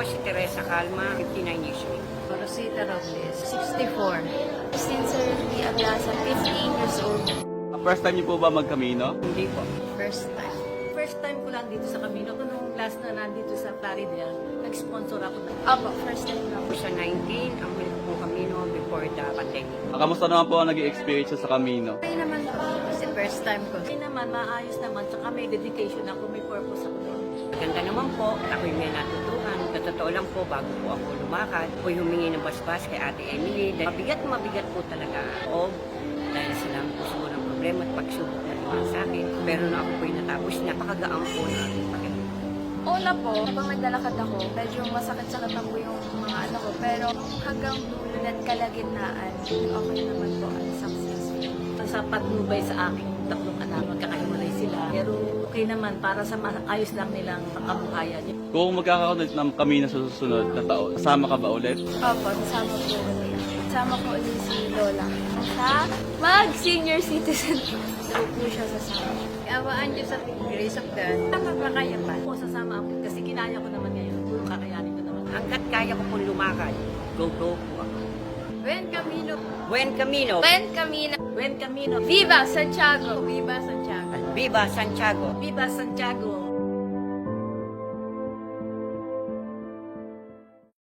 po si Teresa Calma, 59 years old. Rosita Robles, 64. Cesar Lee Ablasa, 15 years old. First time niyo po ba magkamino? Hindi po. First time. First time ko lang dito sa Camino. Kung nung last na nandito sa Florida, nag-sponsor ako ng Opo, first time lang. Ako sa 19, ang huli ko po kami no before the pandemic. Ah, Kamusta naman po ang naging experience sa kamino? Okay naman po. Kasi first time ko. Kasi naman, maayos naman. Tsaka may dedication ako, may purpose ako doon. Maganda naman po, at ako'y may natutunan. Sa totoo lang po, bago po ako lumakad, ako'y humingi ng basbas kay Ate Emily. Dahil mabigat, mabigat po talaga ako. Dahil sila po sa ng problema at pagsubok na naman sa akin. Pero na ako po'y natapos, napakagaang po na aking. Una po, habang naglalakad ako, medyo masakit-sakit na po yung mga ano ko. Pero hanggang dulo at kalagitnaan, okay naman po. Ang successful. Sa patnubay sa aking tatlong anak, magkakahiwalay sila. Pero okay naman, para sa maayos lang nilang kabuhayan. Kung magkakaroon ulit ng kamino sa susunod na taon, kasama ka ba ulit? Opo, kasama po ulit. Kasama ko ulit si Lola. Sa mag-senior citizen po. Daw po siya sasama. Awaan niyo sa grace of God. Tama ba kaya pa? Ako sasama ako kasi kinaya ko naman ngayon. Kung kakayanin ko naman. Hanggat kaya ko pong lumakad, go-go po ako. Buen Camino. Buen Camino, Buen Camino. Buen Camino. Viva Santiago. Viva Santiago. Viva Santiago. Viva Santiago.